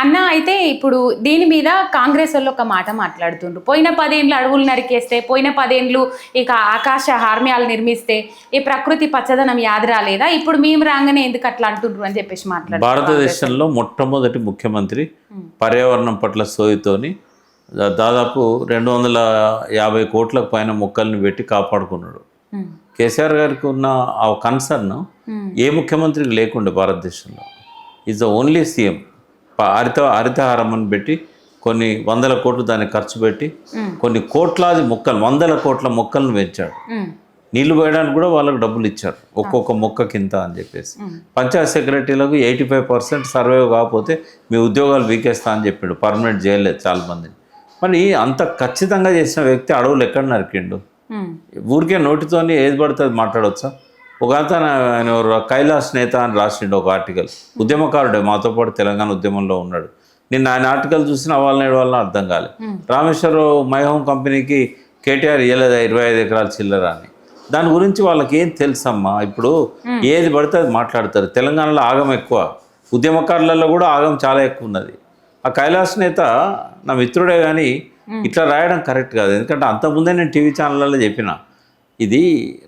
అన్న అయితే ఇప్పుడు దీని మీద కాంగ్రెస్ వాళ్ళు ఒక మాట మాట్లాడుతుండ్రు. పోయిన పదేండ్లు అడవులు నరికేస్తే పోయిన పదేండ్లు ఇక ఆకాశ హార్మ్యాలు నిర్మిస్తే ఈ ప్రకృతి పచ్చదనం యాది రాలేదా ఇప్పుడు మేము రాగానే ఎందుకు అట్లా అంటుండ్రు అని చెప్పేసి మాట్లాడు భారతదేశంలో మొట్టమొదటి ముఖ్యమంత్రి పర్యావరణం పట్ల సోయితోని దాదాపు రెండు వందల యాభై కోట్లకు పైన మొక్కల్ని పెట్టి కాపాడుకున్నాడు. కేసీఆర్ గారికి ఉన్న ఆ కన్సర్న్ ఏ ముఖ్యమంత్రికి లేకుండే భారతదేశంలో. Is the only CM Haritha Harithaharam అని పెట్టి కొన్ని వందల కోట్లు దాన్ని ఖర్చు పెట్టి కొన్ని కోట్లాది మొక్కలు వందల కోట్ల మొక్కలను పెంచాడు. నీళ్ళు పోయడానికి కూడా వాళ్ళకి డబ్బులు ఇచ్చారు. ఒక్కొక్క మొక్క కింద అని చెప్పేసి. పంచాయత్ సెక్రటరీలకు ఎయిటీ ఫైవ్ పర్సెంట్ సర్వే కాకపోతే మీ ఉద్యోగాలు వీకేస్తా అని చెప్పాడు. పర్మనెంట్ చేయలేదు చాలా మందిని మరి అంత ఖచ్చితంగా చేసిన వ్యక్తి అడవులు ఎక్కడ నరికిండు? ఊరికే నోటితోని ఏది పడితే అది మాట్లాడవచ్చా ఒక అతను కైలాస్ నేత అని రాసిండు ఒక ఆర్టికల్ ఉద్యమకారుడే మాతో పాటు తెలంగాణ ఉద్యమంలో ఉన్నాడు. నిన్న ఆయన ఆర్టికల్ చూసిన వాళ్ళని వాళ్ళని అర్థం కాలేదు రామేశ్వరరావు మై హోమ్ కంపెనీకి కేటీఆర్ ఇవ్వలేదా ఇరవై ఐదు ఎకరాల చిల్లర అని. దాని గురించి వాళ్ళకి ఏం తెలుసమ్మా? ఇప్పుడు ఏది పడితే అది మాట్లాడతారు. తెలంగాణలో ఆగం ఎక్కువ. ఉద్యమకారులలో కూడా ఆగం చాలా ఎక్కువ ఉన్నది. ఆ కైలాస్ నేత నా మిత్రుడే కానీ ఇట్లా రాయడం కరెక్ట్ కాదు. ఎందుకంటే అంతకుముందే నేను టీవీ ఛానళ్ళలో చెప్పిన. ఇది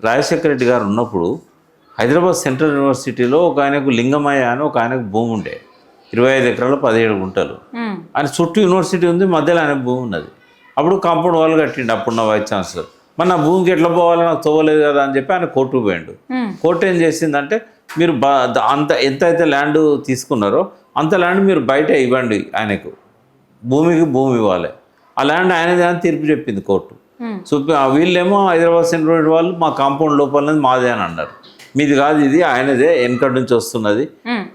రాజశేఖర రెడ్డి గారు ఉన్నప్పుడు హైదరాబాద్ సెంట్రల్ యూనివర్సిటీలో ఒక ఆయనకు లింగమయ్య అని ఒక ఆయనకు భూమి ఉండే. ఇరవై ఐదు ఎకరాలు పదిహేడు గుంటలు. ఆయన చుట్టూ యూనివర్సిటీ ఉంది మధ్యలో ఆయన భూమి ఉన్నది. అప్పుడు కాంపౌండ్ వాళ్ళు కట్టిండు అప్పుడున్న వైస్ ఛాన్సలర్. మరి నా భూమికి ఎట్లా పోవాలో నాకు తోవలేదు కదా అని చెప్పి ఆయన కోర్టుకు పోయిండు. కోర్టు ఏం చేసిందంటే మీరు అంత ఎంత అయితే ల్యాండ్ తీసుకున్నారో అంత ల్యాండ్ మీరు బయట ఇవ్వండి ఆయనకు. భూమికి భూమి ఇవ్వాలి. ఆ ల్యాండ్ ఆయనదే అని తీర్పు చెప్పింది కోర్టు. సో వీళ్ళేమో హైదరాబాద్ సెంట్రల్ వాళ్ళు మా కాంపౌండ్ లోపల మాదే అని అన్నారు. మీది కాదు ఇది ఆయనదే వెనకటి నుంచి వస్తున్నది.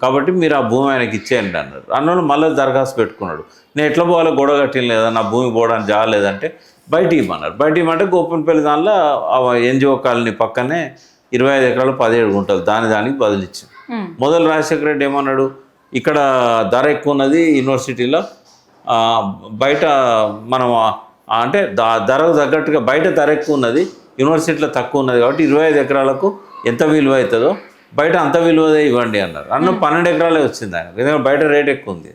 కాబట్టి మీరు ఆ భూమి ఆయనకి ఇచ్చేయండి అన్నారు. అన్నోళ్ళు మళ్ళీ దరఖాస్తు పెట్టుకున్నాడు. నేను ఎట్లా పోవాలో గొడవ కట్టిన లేదా నా భూమి పోవడానికి జాలేదంటే బయట ఇవ్వమన్నారు. బయట ఇవ్వమంటే గోపన్పల్లి దానిలో ఎన్జిఓ కాలనీ పక్కనే ఇరవై ఐదు ఎకరాలు పదిహేడు గుంటలు దాని దానికి బదిలిచ్చాం మొదలు రాజశేఖర రెడ్డి ఏమన్నాడు? ఇక్కడ ధర ఎక్కువ ఉన్నది యూనివర్సిటీలో. బయట మనం అంటే ధరకు తగ్గట్టుగా బయట ధర ఎక్కువ ఉన్నది యూనివర్సిటీలో తక్కువ ఉన్నది కాబట్టి ఇరవై ఐదు ఎకరాలకు ఎంత విలువ అవుతుందో బయట అంత విలువదే ఇవ్వండి అన్నారు. అన్న పన్నెండు ఎకరాలే వచ్చింది ఆయన. ఎందుకంటే బయట రేట్ ఎక్కువ ఉంది.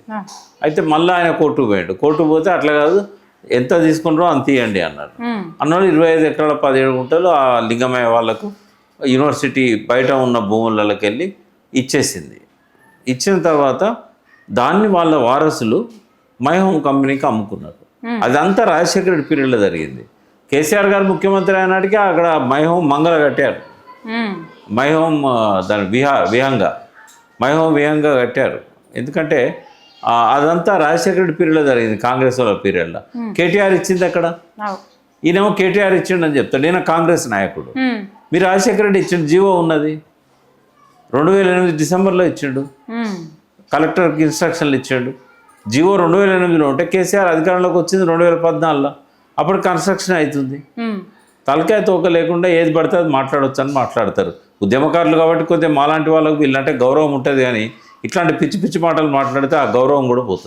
అయితే మళ్ళీ ఆయన కోర్టుకు పోయాడు. కోర్టుకు పోతే అట్లా కాదు ఎంత తీసుకుంటారో అంత ఇవ్వండి అన్నారు. అన్నోళ్ళు ఇరవై ఐదు ఎకరాల పదిహేడు గుంటలు ఆ లింగమయ్య వాళ్ళకు యూనివర్సిటీ బయట ఉన్న భూములకి వెళ్ళి ఇచ్చేసింది. ఇచ్చిన తర్వాత దాన్ని వాళ్ళ వారసులు మై హోమ్ కంపెనీకి అమ్ముకున్నారు. అదంతా రాజశేఖర రెడ్డి పీరియడ్లో జరిగింది. కేసీఆర్ గారు ముఖ్యమంత్రి అయినాటికి అక్కడ మై హోమ్ మంగళ కట్టారు. మై హోమ్ దాని విహా విహంగా. మై హోమ్ విహంగా కట్టారు. ఎందుకంటే అదంతా రాజశేఖర రెడ్డి పీరియడ్లో జరిగింది కాంగ్రెస్ వాళ్ళ పీరియడ్లో. కేటీఆర్ ఇచ్చింది అక్కడ ఈయనేమో కేటీఆర్ ఇచ్చిండు అని చెప్తాడు. ఈయన కాంగ్రెస్ నాయకుడు. మీరు రాజశేఖర రెడ్డి ఇచ్చిండు జీవో ఉన్నది. రెండు వేల ఎనిమిది డిసెంబర్లో ఇచ్చిండు. కలెక్టర్కి ఇన్స్ట్రక్షన్లు ఇచ్చాడు. జీవో రెండు వేల ఎనిమిదిలో ఉంటే కేసీఆర్ అధికారంలోకి వచ్చింది రెండు వేల పద్నాలుగులో. అప్పుడు కన్స్ట్రక్షన్ అవుతుంది. తలకాయ తోక లేకుండా ఏది పడితే అది మాట్లాడవచ్చు అని మాట్లాడతారు. ఉద్యమకారులు కాబట్టి కొద్దిగా మాలాంటి వాళ్ళకు వీళ్ళంటే గౌరవం ఉంటుంది కానీ ఇట్లాంటి పిచ్చి పిచ్చి మాటలు మాట్లాడితే ఆ గౌరవం కూడా పోతుంది.